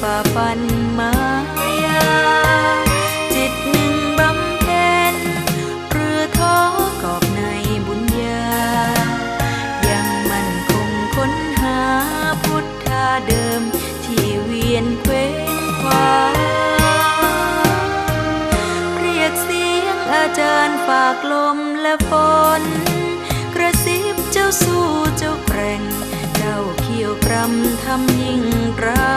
ฝ่าฟันมายา จิตหนึ่งบำเพ็ญเรือท้อกอบในบุญญา ยังมั่นคงค้นหาพุทธาเดิมที่เวียนเคว้งคว้าเรียกเสียงอาจารย์ฝากลมและฝนกระซิบเจ้าสู้เจ้าแกร่งเจ้าเขี่ยวกรำทำยิ่งรา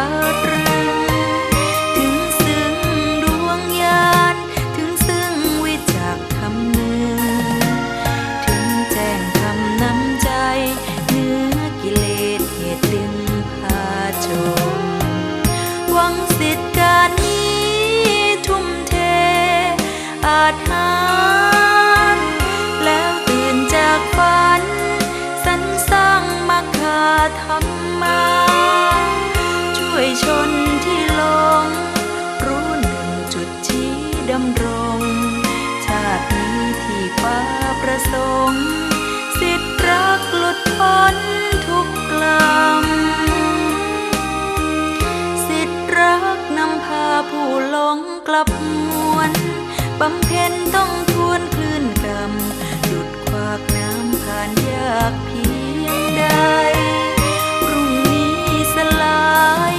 ระสงค์สิทธิรักหลุดพ้นทุกกลำสิทธิรักนำพาผู้หลงกลับมวน บำเพ็ญต้องทวนคลื่นกรรมหยุดควากน้ำผ่านยากเพียงใดพรุ่งนี้สลาย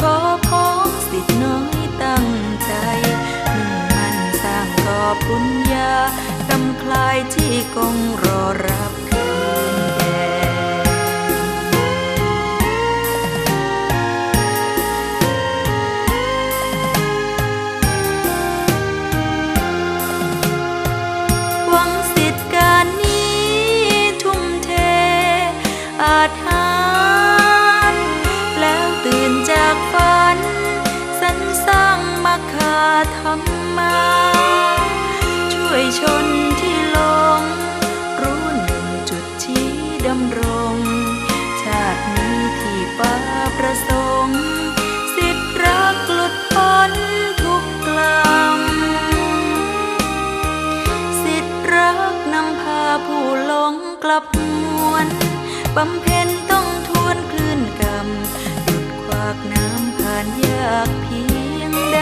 ขอพ้องสิทธิ์น้อยตั้งใจมุ่งมั่นสร้างกอบบุญญากำคลายที่กงรอรับ ลับมวนบำเพ็ญต้องทวนคลื่นกรรมหยุดควากน้ำผ่านยากเพียงใด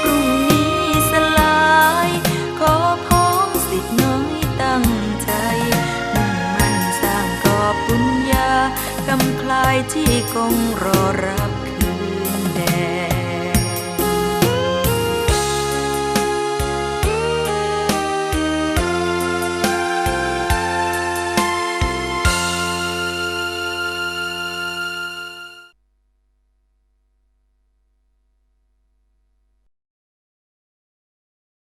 พรุ่งนี้สลาย ขอพ้องสิทธิ์น้อยตั้งใจ มุ่งมั่นสร้างกอบบุญญากำคลายที่กงรอรับ